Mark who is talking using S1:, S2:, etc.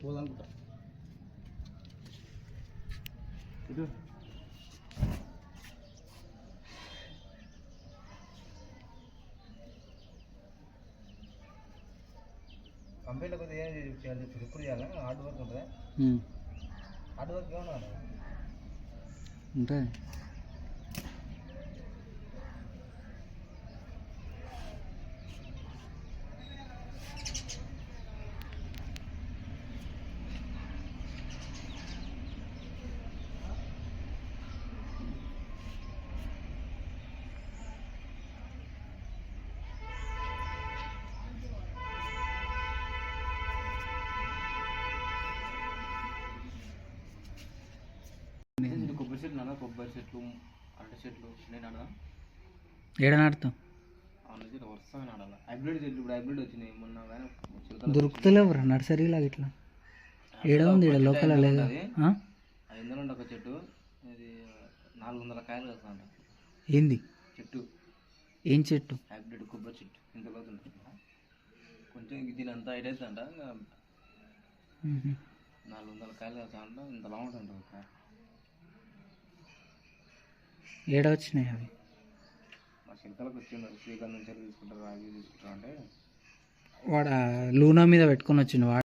S1: పోదనుకుంటా
S2: ఇటు కంప్లీట్ కొద్దిగా ఏం చేయాలి ఇప్పుడు ఎప్పుడు చేయాలి హార్డ్ వర్క్ ఉంటుందా హార్డ్ వర్క్ ఏమన్నా
S1: ఉంటుంది
S2: చెట్లు నాన్న? కొబ్బరి చెట్లు అరటి చెట్లు నేను
S1: ఏడ నాటుతాం
S2: అవును వరుసగా నాడాలి? హైబ్రిడ్ చెట్లు ఇప్పుడు హైబ్రిడ్ వచ్చినాయి. మొన్న కానీ
S1: దొరుకుతలేవు ఇట్లా. ఏడ ఉంది? ఈడ లోకల్ లేదు?
S2: ఒక చెట్టు. ఇది నాలుగు వందల కాయలు వస్తుందంట
S1: ఏంది?
S2: చెట్టు.
S1: ఏం చెట్టు?
S2: హైబ్రిడ్ కొబ్బరి చెట్టు. ఇంత లోతు ఉంటుంది కొంచెం దీని అంతా ఇంకా
S1: మ్మ్.
S2: నాలుగు వందల కాయలు వస్తుందంట ఇంత లాంగ్ ఉంటుంది ఒక
S1: ఏడ వచ్చినాయి అవి వాడు లూనా మీద పెట్టుకొని వచ్చిండు. వాడు